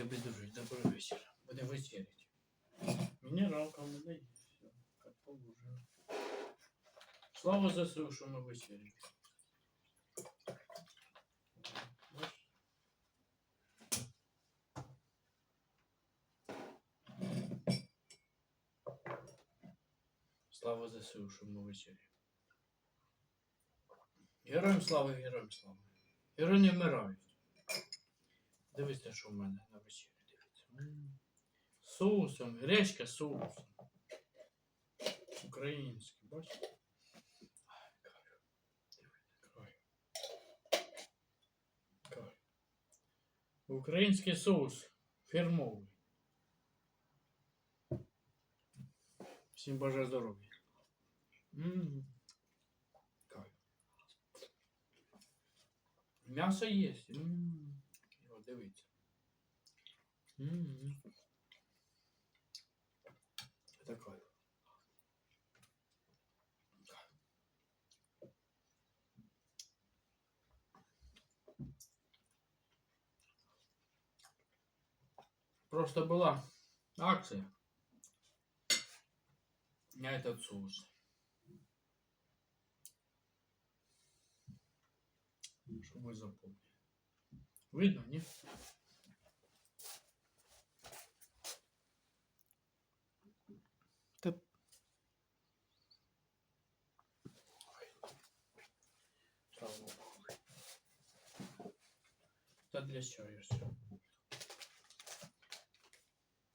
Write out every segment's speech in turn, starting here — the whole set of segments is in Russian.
я бездужий. Добрый вечер. Будем высерить. Минералка надо все. Как положено. Слава за свою, що ми высерили. Слава за ЗСУ, що ми вечері. Героям слава, героям слава. Герої не вмирають. Дивіться, що в мене на вечері. Дивіться. М. З Соусом, гречка з соусом. Український, бачите? Ай, кайф. Дивіться, кайф. Кайф. Український соус фірмовий. Всім бажаю здоров'я. М. Кайф. М. Дивіться. М. Це кайф. Просто была акция на этот соус. Чтобы вы запомнили. Видно, не? Та- для чаю все.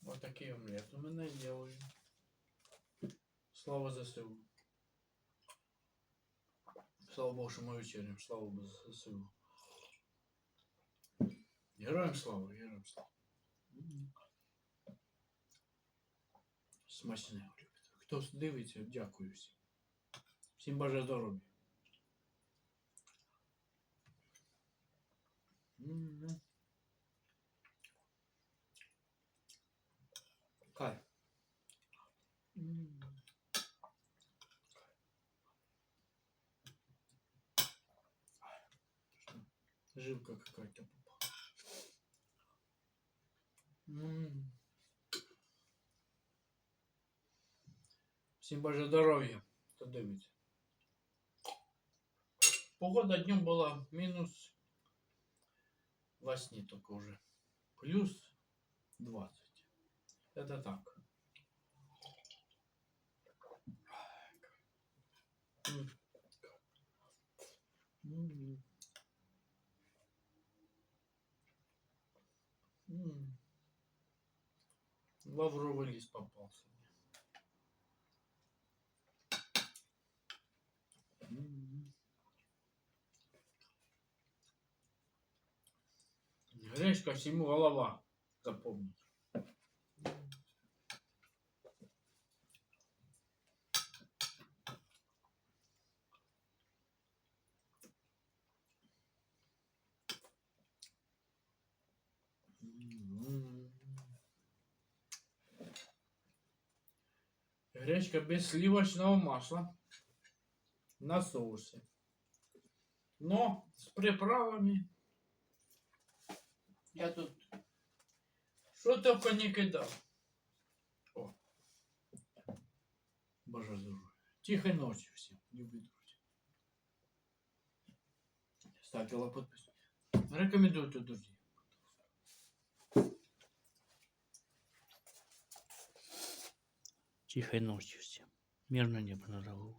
Вот такий омлет у мене є уже. Слава ЗСУ. Слава Богу, що ми вечеряємо. Слава ЗСУ. Героям слава, героям слава. Смачне. Хто дивиться, дякую всім. Всім бажаю здоров'я. М. Жилка какая-то. Всім бажаю здоров'я. Хто дивиться. Погода днем была минус во сне только уже. Плюс 20. Это так. М. М. М. Лавровый лист попался мне. Гречка всему голова. Запомните. Гречка без сливочного масла на соусе. Но с приправами. Я тут что только не кидал. О. Боже здоровья. Тихой ночи всем, любі друзі. Ставьте лайк, подписывайтесь. Рекомендуйте друзьям. Тихой ночи всем. Мирно небо над головой.